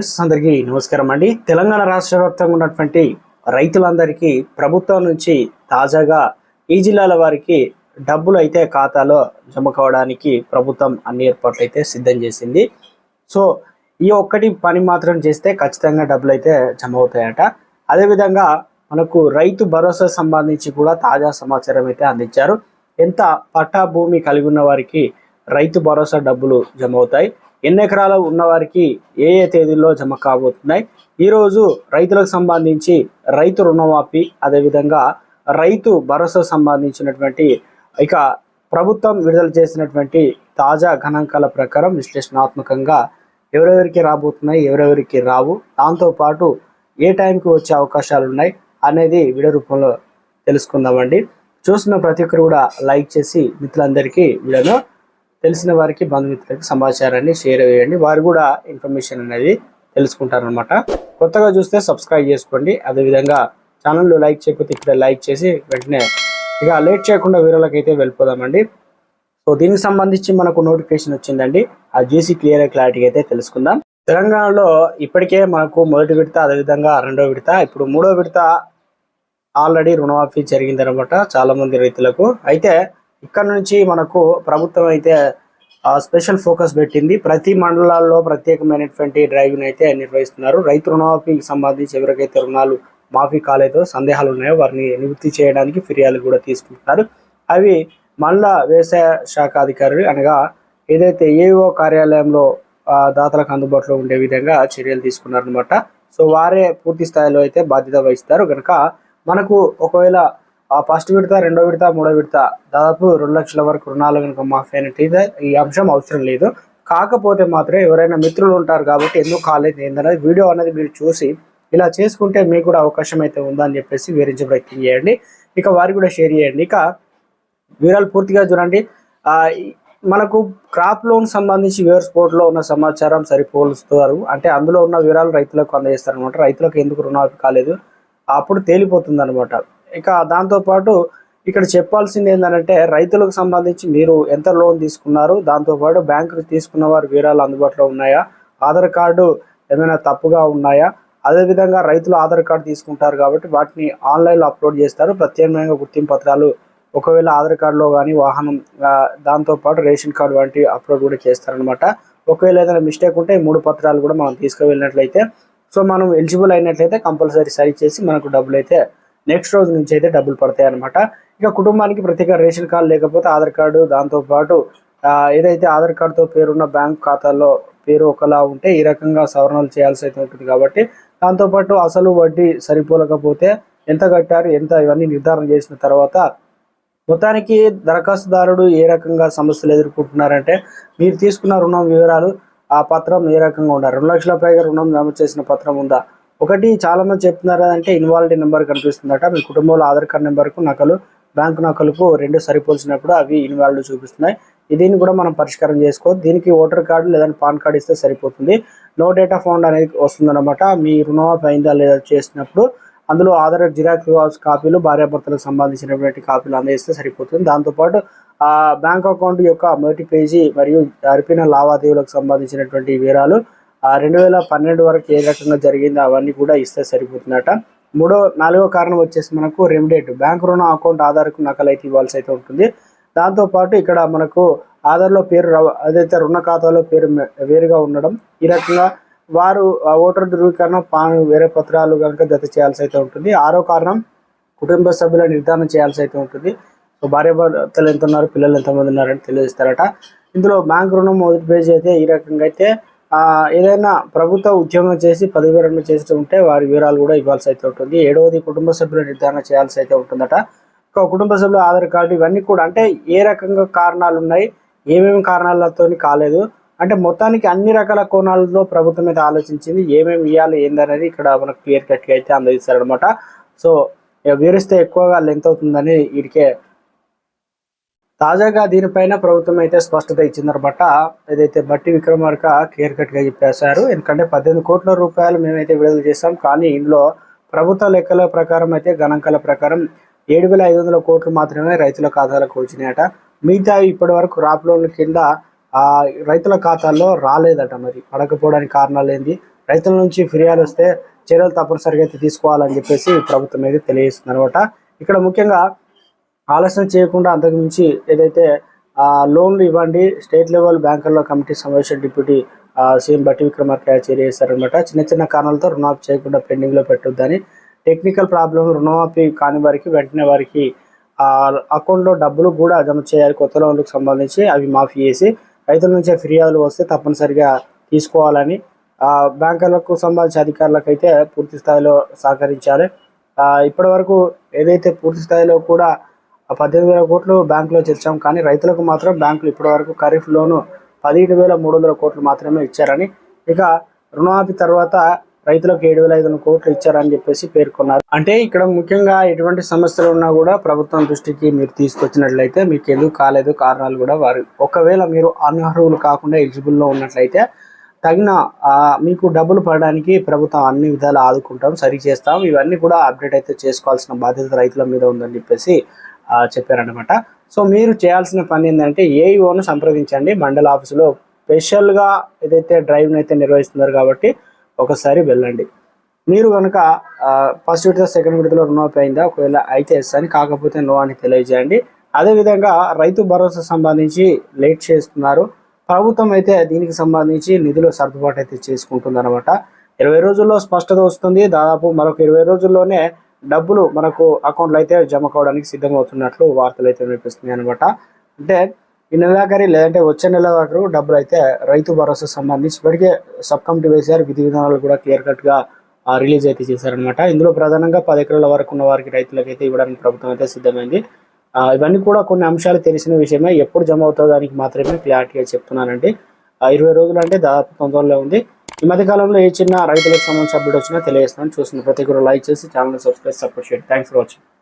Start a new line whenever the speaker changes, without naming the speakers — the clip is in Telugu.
ఫ్రెండ్స్ అందరికీ నమస్కారం అండి. తెలంగాణ రాష్ట్ర వ్యాప్తంగా ఉన్నటువంటి రైతులందరికీ ప్రభుత్వం నుంచి తాజాగా ఈ జిల్లాల వారికి డబ్బులు అయితే ఖాతాలో జమ కావడానికి ప్రభుత్వం అన్ని ఏర్పాట్లు అయితే సిద్ధం చేసింది. సో ఈ ఒక్కటి పని మాత్రం చేస్తే ఖచ్చితంగా డబ్బులు అయితే జమ అవుతాయట. అదేవిధంగా మనకు రైతు భరోసా సంబంధించి కూడా తాజా సమాచారం అయితే అందించారు. ఎంత పట్టా భూమి కలిగి ఉన్న వారికి రైతు భరోసా డబ్బులు జమ అవుతాయి. ఎన్ని ఎకరాలు ఉన్న వారికి ఏ ఏ తేదీల్లో జమ కాబోతున్నాయి? ఈరోజు రైతులకు సంబంధించి రైతు రుణమాఫీ అదేవిధంగా రైతు భరోసా సంబంధించినటువంటి ఇక ప్రభుత్వం విడుదల చేసినటువంటి తాజా గణాంకాల ప్రకారం విశ్లేషణాత్మకంగా ఎవరెవరికి రాబోతున్నాయి ఎవరెవరికి రావు దాంతోపాటు ఏ టైంకి వచ్చే అవకాశాలు ఉన్నాయి అనేది వీడియో రూపంలో తెలుసుకుందామండి. చూస్తున్న ప్రతి ఒక్కరు కూడా లైక్ చేసి మిత్రులందరికీ వీడియోను తెలిసిన వారికి బంధుమిత్రులకి సమాచారాన్ని షేర్ చేయండి. వారు కూడా ఇన్ఫర్మేషన్ అనేది తెలుసుకుంటారనమాట కొత్తగా చూస్తే సబ్స్క్రైబ్ చేసుకోండి. అదేవిధంగా ఛానల్లో లైక్ చేయకపోతే ఇక్కడ లైక్ చేసి వెంటనే ఇక లేట్ చేయకుండా వీడియోలోకి అయితే వెళ్ళిపోదామండి. సో దీనికి సంబంధించి మనకు నోటిఫికేషన్ వచ్చిందండి. ఆ జీసీ క్లియర్ క్లారిటీ అయితే తెలుసుకుందాం. తెలంగాణలో ఇప్పటికే మనకు మొదటి విడత అదేవిధంగా రెండో విడత ఇప్పుడు మూడో విడత ఆల్రెడీ రుణమాఫీ జరిగిందనమాట చాలామంది రైతులకు. అయితే ఇక్కడ నుంచి మనకు ప్రభుత్వం అయితే స్పెషల్ ఫోకస్ పెట్టింది. ప్రతి మండలాల్లో ప్రత్యేకమైనటువంటి డ్రైవ్ని అయితే నిర్వహిస్తున్నారు. రైతు రుణమాఫీకి సంబంధించి ఎవరికైతే రుణాలు మాఫీ కాలేదో సందేహాలు ఉన్నాయో వారిని నివృత్తి చేయడానికి ఫిర్యాదులు కూడా తీసుకుంటున్నారు. అవి మళ్ళా వ్యవసాయ శాఖ అధికారులు అనగా ఏదైతే ఏఓ కార్యాలయంలో దాతలకు అందుబాటులో ఉండే విధంగా చర్యలు తీసుకున్నారనమాట సో వారే పూర్తి స్థాయిలో అయితే బాధ్యత వహిస్తారు. కనుక మనకు ఒకవేళ ఆ ఫస్ట్ విడత రెండో విడత మూడో విడత దాదాపు రెండు లక్షల వరకు రుణాలు కనుక మాఫీ అయినట్టయితే ఈ అంశం అవసరం లేదు. కాకపోతే మాత్రం ఎవరైనా మిత్రులు ఉంటారు కాబట్టి ఎందుకు కాలేదు ఏందనేది వీడియో అనేది మీరు చూసి ఇలా చేసుకుంటే మీకు కూడా అవకాశం అయితే ఉందని చెప్పేసి వివరించే ప్రయత్నం చేయండి. ఇక వారికి కూడా షేర్ చేయండి. ఇక వివరాలు పూర్తిగా చూడండి. మనకు క్రాప్ లోన్ సంబంధించి వేర్ స్పోర్ట్లో ఉన్న సమాచారం సరిపోలుస్తారు. అంటే అందులో ఉన్న వివరాలు రైతులకు అందజేస్తారు అనమాట రైతులకు ఎందుకు రుణాపి కాలేదు? అప్పుడు తేలిపోతుంది అనమాట ఇక దాంతోపాటు ఇక్కడ చెప్పాల్సింది ఏంటంటే రైతులకు సంబంధించి మీరు ఎంత లోన్ తీసుకున్నారు దాంతోపాటు బ్యాంకు తీసుకున్న వారి వివరాలు అందుబాటులో ఉన్నాయా ఆధార్ కార్డు ఏమైనా తప్పుగా ఉన్నాయా? అదేవిధంగా రైతులు ఆధార్ కార్డు తీసుకుంటారు కాబట్టి వాటిని ఆన్లైన్లో అప్లోడ్ చేస్తారు. ప్రత్యేకంగా గుర్తింపు పత్రాలు ఒకవేళ ఆధార్ కార్డులో కానీ వాహనం దాంతోపాటు రేషన్ కార్డు వంటి అప్లోడ్ కూడా చేస్తారనమాట ఒకవేళ ఏదైనా మిస్టేక్ ఉంటే ఈ మూడు పత్రాలు కూడా మనం తీసుకువెళ్ళినట్లయితే సో మనం ఎలిజిబుల్ అయినట్లయితే కంపల్సరీ సరి చేసి మనకు డబ్బులు అయితే నెక్స్ట్ రోజు నుంచి అయితే డబ్బులు పడతాయి అనమాట ఇక కుటుంబానికి ప్రత్యేక రేషన్ కార్డు లేకపోతే ఆధార్ కార్డు దాంతోపాటు ఏదైతే ఆధార్ కార్డుతో పేరున్న బ్యాంక్ ఖాతాలో పేరు ఒకలా ఉంటే ఈ రకంగా సవరణలు చేయాల్సి అయితే ఉంటుంది కాబట్టి దాంతోపాటు అసలు వడ్డీ సరిపోలేకపోతే ఎంత కట్టారు ఎంత ఇవన్నీ నిర్ధారణ చేసిన తర్వాత మొత్తానికి దరఖాస్తుదారుడు ఏ రకంగా సమస్యలు ఎదుర్కొంటున్నారంటే మీరు తీసుకున్న రుణం వివరాలు ఆ పత్రం ఏ రకంగా ఉండాలి? రెండు లక్షల పైగా రుణం జమ చేసిన పత్రం ఉందా? ఒకటి చాలా మంది చెప్తున్నారు అంటే ఇన్వాల్వ్డ్ నెంబర్ కనిపిస్తుందట. మీ కుటుంబంలో ఆధార్ కార్డ్ నెంబర్కు నకలు బ్యాంకు నకలుకు రెండు సరిపోల్చినప్పుడు అవి ఇన్వాల్వ్డ్ చూపిస్తున్నాయి. దీన్ని కూడా మనం పరిష్కారం చేసుకోవచ్చు దీనికి ఓటర్ కార్డు లేదా పాన్ కార్డు ఇస్తే సరిపోతుంది. నో డేటా ఫౌండ్ అనేది వస్తుందన్నమాట. మీ రుణమాఫీ అయిందా లేదా చేసినప్పుడు అందులో ఆధార్ జిరాక్స్ కాపీలు భార్యాభర్తలకు సంబంధించినటువంటి కాపీలు అందజేస్తే సరిపోతుంది. దాంతోపాటు ఆ బ్యాంక్ అకౌంట్ యొక్క మొదటి పేజీ మరియు జరిపిన లావాదేవీలకు సంబంధించినటువంటి వివరాలు రెండు వేల పన్నెండు వరకు ఏ రకంగా జరిగిందో అవన్నీ కూడా ఇస్తే సరిపోతుందట. మూడో నాలుగో కారణం వచ్చేసి మనకు రెమిడేట్ బ్యాంక్ రుణ అకౌంట్ ఆధార్కు నకలైతే ఇవ్వాల్సి అయితే ఉంటుంది. దాంతోపాటు ఇక్కడ మనకు ఆధార్లో పేరు అదైతే రుణ ఖాతాలో పేరు వేరుగా ఉండడం ఈ రకంగా వారు ఆ ఓటర్ ధృవీకరణ పాన్ వేరే పత్రాలు కనుక జత చేయాల్సి అయితే ఉంటుంది. ఆరో కారణం కుటుంబ సభ్యుల నిర్ధారణ చేయాల్సి అయితే ఉంటుంది. సో భార్య భర్తలు ఎంత ఉన్నారు పిల్లలు ఎంతమంది ఉన్నారని తెలియజేస్తారట. ఇందులో బ్యాంక్ రుణం మొదటి పేజీ అయితే ఈ రకంగా అయితే ఏదైనా ప్రభుత్వ ఉద్యోగం చేసి పదవి విరమణ చేస్తూ ఉంటే వారి వివరాలు కూడా ఇవ్వాల్సి అయితే ఉంటుంది. ఏడవది కుటుంబ సభ్యుల నిర్ధారణ చేయాల్సి అయితే ఉంటుందట. ఒక కుటుంబ సభ్యుల ఆధార్ కార్డు ఇవన్నీ కూడా అంటే ఏ రకంగా కారణాలు ఉన్నాయి? ఏమేమి కారణాలతో కాలేదు? అంటే మొత్తానికి అన్ని రకాల కోణాలలో ప్రభుత్వం అయితే ఆలోచించింది. ఏమేమి ఇవ్వాలి ఏందనేది ఇక్కడ మనకు క్లియర్ కట్గా అయితే అందజేస్తారనమాట సో ఇక వివరిస్తే ఎక్కువగా లెంత్ అవుతుందని వీడికే తాజాగా దీనిపైన ప్రభుత్వం అయితే స్పష్టత ఇచ్చిందనమాట. ఏదైతే బట్టి విక్రమార్క క్లియర్ కట్గా చెప్పేశారు. ఎందుకంటే పద్దెనిమిది కోట్ల రూపాయలు మేమైతే విడుదల చేస్తాం కానీ ఇందులో ప్రభుత్వ లెక్కల ప్రకారం అయితే గణాంకాల ప్రకారం ఏడు వేల ఐదు వందల కోట్లు మాత్రమే రైతుల ఖాతాలకు వచ్చినాయట. మిగతా ఇప్పటి వరకు రాప్ లోన్ల కింద రైతుల ఖాతాల్లో రాలేదట మరి. పడకపోవడానికి కారణాలు ఏంది? రైతుల నుంచి ఫిర్యాదు వస్తే చర్యలు తప్పనిసరిగా అయితే తీసుకోవాలని చెప్పేసి ప్రభుత్వం అయితే తెలియజేస్తుంది అనమాట ఇక్కడ ముఖ్యంగా ఆలస్యం చేయకుండా అంతకుమించి ఏదైతే లోన్లు ఇవ్వండి స్టేట్ లెవెల్ బ్యాంకుల్లో కమిటీ సమావేశం డిప్యూటీ సీఎం బట్టి విక్రమార్కయ్య చర్య చేశారనమాట చిన్న చిన్న కారణాలతో రుణమాఫీ చేయకుండా పెండింగ్లో పెట్టొద్దని. టెక్నికల్ ప్రాబ్లం రుణమాఫీ కాని వారికి వెంటనే వారికి అకౌంట్లో డబ్బులు కూడా జమ చేయాలి కొత్త లోన్లకు సంబంధించి అవి మాఫీ చేసి రైతుల నుంచే ఫిర్యాదులు వస్తే తప్పనిసరిగా తీసుకోవాలని బ్యాంకర్లకు బ్యాంకులకు సంబంధించిన అధికారులకు అయితే పూర్తి స్థాయిలో సహకరించాలి. ఇప్పటి వరకు ఏదైతే పూర్తి స్థాయిలో కూడా ఆ పద్దెనిమిది వేల కోట్లు బ్యాంకులో తెచ్చాం కానీ రైతులకు మాత్రం బ్యాంకులు ఇప్పటి వరకు ఖరీఫ్ లోను పదిహేడు వేల మూడు వందల కోట్లు మాత్రమే ఇచ్చారని ఇక రుణమాఫీ తర్వాత రైతులకు ఏడు వేల ఐదు వందల కోట్లు ఇచ్చారని చెప్పేసి పేర్కొన్నారు. అంటే ఇక్కడ ముఖ్యంగా ఎటువంటి సమస్యలు ఉన్నా కూడా ప్రభుత్వం దృష్టికి మీరు తీసుకొచ్చినట్లయితే మీకు ఎందుకు కాలేదు కారణాలు కూడా వారు. ఒకవేళ మీరు అనర్హులు కాకుండా ఎలిజిబుల్లో ఉన్నట్లయితే తగిన మీకు డబ్బులు పడడానికి ప్రభుత్వం అన్ని విధాలు ఆదుకుంటాం సరి చేస్తాం ఇవన్నీ కూడా అప్డేట్ అయితే చేసుకోవాల్సిన బాధ్యత రైతుల మీద ఉందని చెప్పేసి చెప్పారనమాట సో మీరు చేయాల్సిన పని ఏంటంటే ఏఈఓను సంప్రదించండి. మండల ఆఫీసులో స్పెషల్గా ఏదైతే డ్రైవ్ను అయితే నిర్వహిస్తున్నారు కాబట్టి ఒకసారి వెళ్ళండి. మీరు కనుక ఫస్ట్ విడత సెకండ్ విడతలో రుణమాఫీ అయిందా? ఒకవేళ అయితే అని కాకపోతే నో అని తెలియజేయండి. అదేవిధంగా రైతు భరోసా సంబంధించి లేట్ చేస్తున్నారు. ప్రభుత్వం అయితే దీనికి సంబంధించి నిధులు సర్దుబాటు అయితే చేసుకుంటుంది అనమాట ఇరవై రోజుల్లో స్పష్టత వస్తుంది. దాదాపు మరొక ఇరవై రోజుల్లోనే డబ్బులు మనకు అకౌంట్లో అయితే జమ కావడానికి సిద్ధమవుతున్నట్లు వార్తలు అయితే వినిపిస్తున్నాయి అనమాట అంటే ఈ నెలాఖరి లేదంటే వచ్చే నెలాఖరు డబ్బులు అయితే రైతు భరోసా సంబంధించి ఇప్పటికే సబ్ కమిటీ వేశారు. విధి విధానాలు కూడా క్లియర్ కట్గా రిలీజ్ అయితే చేశారనమాట ఇందులో ప్రధానంగా పది ఎకరాల వరకు ఉన్న వారికి రైతులకు అయితే ఇవ్వడానికి ప్రభుత్వం అయితే సిద్ధమైంది. ఇవన్నీ కూడా కొన్ని అంశాలు తెలిసిన విషయమే. ఎప్పుడు జమ అవుతుందో దానికి మాత్రమే క్లారిటీగా చెప్తున్నానండి. ఆ, ఇరవై రోజులు అంటే దాదాపు తొందరలో ఉంది. ఈ మధ్య కాలంలో ఏ చిన్న రైతులకు సంబంధించిన అప్డేట్ వచ్చినా తెలియజేస్తాను చూసిన ప్రతి ఒక్కరు లైక్ చేసి ఛానల్ సబ్స్క్రైబ్ సపోర్ట్ చేయండి. Thanks for watching